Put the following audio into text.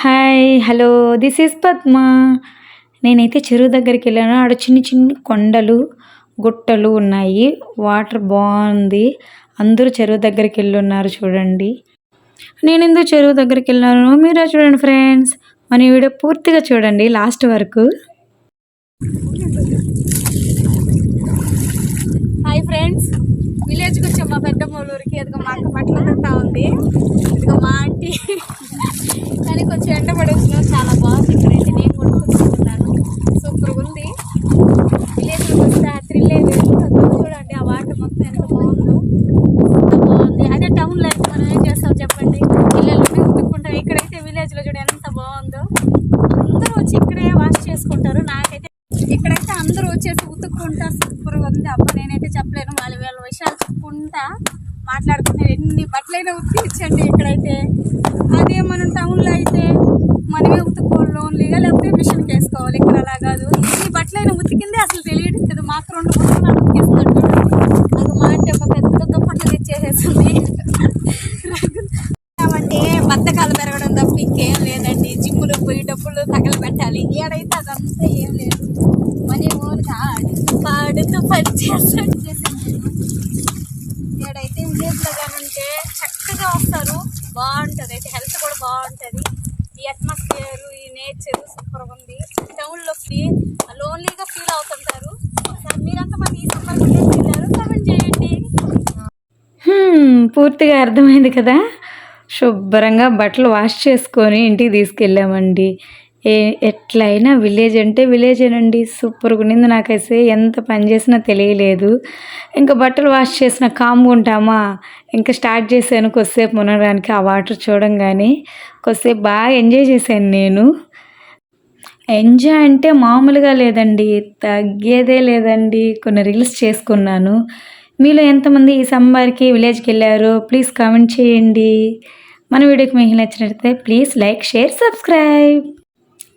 Hi hello this is Padma నేనైతే చెరువు దగ్గరికి వెళ్ళాను. ఆడ చిన్ని చిన్ని కొండలు గుట్టలు ఉన్నాయి. వాటర్ బాగుంది. అందరూ చెరువు దగ్గరికి వెళ్ళి ఉన్నారు చూడండి. నేను ఎందుకు చెరువు దగ్గరికి వెళ్ళాను? మీరే చూడండి ఫ్రెండ్స్ మన వీడియో పూర్తిగా చూడండి లాస్ట్ వరకు. హాయ్ ఫ్రెండ్స్ విలేజ్కి వచ్చాం మా పెద్ద మూలూరికి. అదిగో మా అక్క బట్టలు ఉంది. ఇదిగో మా ఆంటీ. కొంచెం ఎండ పడి చాలా బాగుంది ఇక్కడైతే నేను కొనుక్కుంటున్నాను సూపర్గా ఉంది. విలేజ్లో వస్తే ఆ చూడండి ఆ వాటర్ మొత్తం ఎంత బాగుందో. ఎంత బాగుంది. అదే టౌన్లో అయితే మనం ఏం చేస్తాం చెప్పండి? పిల్లలు ఉతుక్కుంటాం ఇక్కడైతే విలేజ్లో చూడ ఎంత బాగుందో. అందరూ వచ్చి ఇక్కడే వాష్ చేసుకుంటారు. నాకైతే ఇక్కడైతే అందరూ వచ్చేసి ఉతుక్కుంటా సూపర్ ఉంది. అబ్బా నేనైతే చెప్పలేను. వాళ్ళ వాళ్ళ విషయాలు చెప్పుకుంటా. మాట్లాడుకునేది ఎన్ని బట్టలైనా ఉతికించండి ఇక్కడైతే అదే మనం టౌన్లో అయితే మనమే ఉతుక్కోవాలి లోన్లీగా లేకపోతే మిషన్కి వేసుకోవాలి. ఇక్కడ అలా కాదు. ఎన్ని బట్టలైనా ఉతికిందే అసలు తెలియదు కదా. మాకు రెండు బట్టలు ఉతికిస్తున్నట్టు నాకు మా అంటే ఒక పెద్ద దుప్పట్లు తెచ్చేసేసింది. అంటే బద్దకాలు పెరగడం తప్ప ఇంకేం లేదండి. జిమ్ములు పోయి డబ్బులు తగలు పెట్టాలి ఏడైతే అదంతా ఏం లేదు. మనీ ఓన్ కాడు కాడుతో పని చేస్తాడు ఏడైతే కానంటే చక్కగా వస్తారు. బాగుంటుంది. అయితే హెల్త్ కూడా బాగుంటుంది. ఈ అట్మాస్ఫియర్ ఈ నేచర్ సూపర్ ఉంది. టౌన్లో ఫ్రీ లోన్లీగా ఫీల్ అవుతుంటారు. మీరంతా మీరంతమంది ఈ సమ్మర్ విలేజ్ వెళ్ళారు. కామెంట్ చేయండి. పూర్తిగా అర్థమైంది కదా. శుభ్రంగా బట్టలు వాష్ చేసుకొని ఇంటికి తీసుకెళ్ళామండి. ఏ ఎట్లయినా విలేజ్ అంటే విలేజేనండి సూపర్గా ఉన్నింది నాకైతే. ఎంత పని చేసినా తెలియలేదు. ఇంకా బట్టలు వాష్ చేసిన కామ్గా ఉంటామా? ఇంకా స్టార్ట్ చేశాను కొద్దిసేపు మునగడానికి ఆ వాటర్ చూడంగానే. కొద్దిసేపు బాగా ఎంజాయ్ చేశాను నేను. ఎంజాయ్ అంటే మామూలుగా లేదండి తగ్గేదే లేదండి. కొన్ని రీల్స్ చేసుకున్నాను. మీలో ఎంతమంది ఈ సమ్మర్కి విలేజ్కి వెళ్ళారు ప్లీజ్ కామెంట్ చేయండి. మన వీడియోకి మీకు నచ్చినట్లయితే please like share subscribe